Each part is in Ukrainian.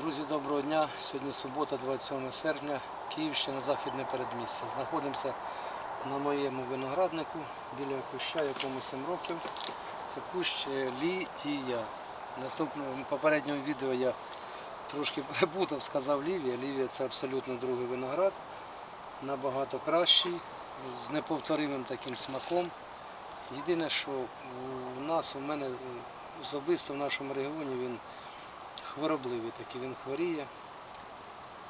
Друзі, доброго дня. Сьогодні субота, 27 серпня, Київщина, західне передмістя. Знаходимося на моєму винограднику біля куща, якому 7 років. Це кущ е, Лідія. В наступному попередньому відео я трошки перепутав, сказав Лівія. Лівія це абсолютно другий виноград, набагато кращий, з неповторимим таким смаком. Єдине, що у нас, у мене е, особисто в нашому регіоні він хворобливий такий, він хворіє.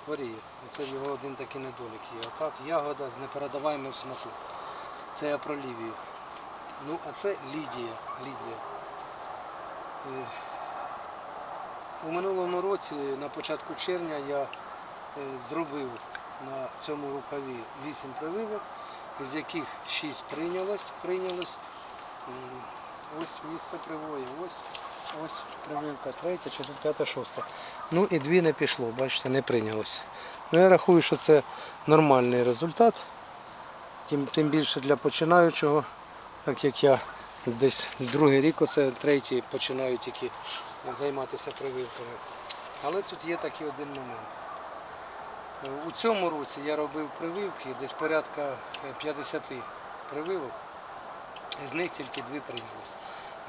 Хворіє. Це його один такий недолік є. Отак, ягода з непередаваємим смаком. Це я про Лівію. Ну, а це Лідія. Лідія. Е, У минулому році, на початку червня, я е, зробив на цьому рукаві 8 прививок, з яких 6 прийнялось. прийнялось. Ось місце привоє, ось, ось прививка третя, четверта, шоста. Ну і дві не пішло, бачите, не прийнялось. Ну я рахую, що це нормальний результат. Тим, тим більше для починаючого, так як я десь другий рік, оце третій починаю тільки займатися прививками. Але тут є такий один момент. У цьому році я робив прививки, десь порядка е, 50 прививок, з них тільки дві прийнялись.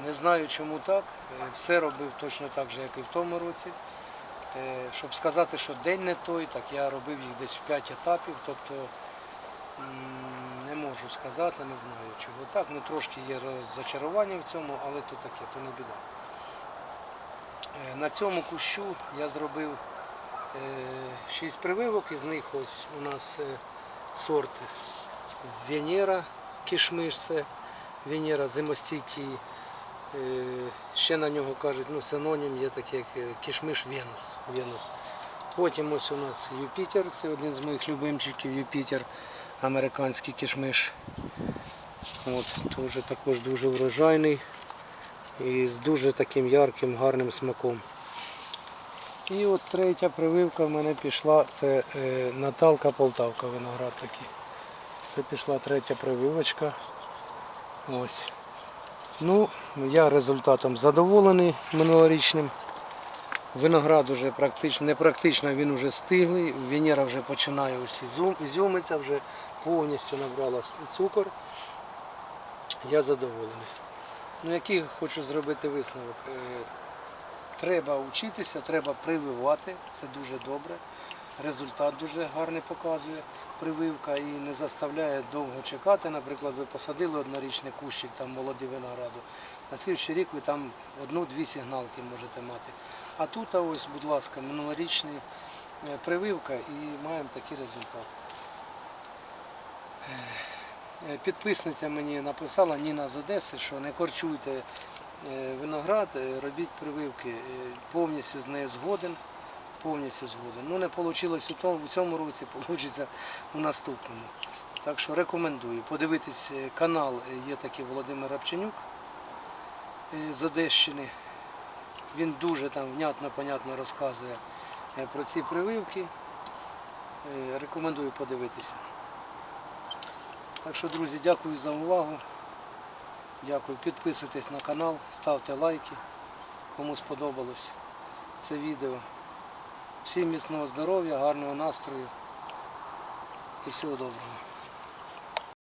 Не знаю, чому так. Е, Все робив точно так же, як і в тому році. Е, Щоб сказати, що день не той, так я робив їх десь в 5 етапів, тобто не можу сказати, не знаю чого так. Ну трошки є розчарування в цьому, але то таке, то не біда. Е, На цьому кущу я зробив 6 прививок, із них ось у нас сорт Венера, кішмиш це Венера зимостійкий. Е, Ще на нього кажуть, ну синонім є такий як е, кішмиш Венус. Венус. Потім ось у нас Юпітер, це один з моїх любимчиків, Юпітер, американський кішмиш. От, теж також дуже врожайний і з дуже таким ярким, гарним смаком. І от третя прививка в мене пішла, це е, Наталка Полтавка, виноград такий. Це пішла третя прививочка. Ось. Ну, я результатом задоволений минулорічним. Виноград вже практично, не практично, він вже стиглий. Венера вже починає ось ізюм, ізюмиться, вже повністю набрала цукор. Я задоволений. Ну, який хочу зробити висновок. Е, Треба вчитися, треба прививати, це дуже добре. Результат дуже гарний показує прививка і не заставляє довго чекати. Наприклад, ви посадили однорічний кущик, там молодий винограду. На слідчий рік ви там одну-дві сигналки можете мати. А тут, ось, будь ласка, минулорічний е, прививка і маємо такий результат. Е, Підписниця мені написала Ніна з Одеси, що не корчуйте е, виноград, е, робіть прививки. Е, Повністю з нею згоден. Повністю згоден. Ну не вийшло у тому- у цьому році, вийде у наступному. Так що рекомендую. Подивитись е, канал е, є такий Володимир Рабченюк е, з Одещини. Він дуже там внятно, понятно розказує про ці прививки. Рекомендую подивитися. Так що, друзі, дякую за увагу. Дякую. Підписуйтесь на канал, ставте лайки, кому сподобалось це відео. Всім міцного здоров'я, гарного настрою і всього доброго.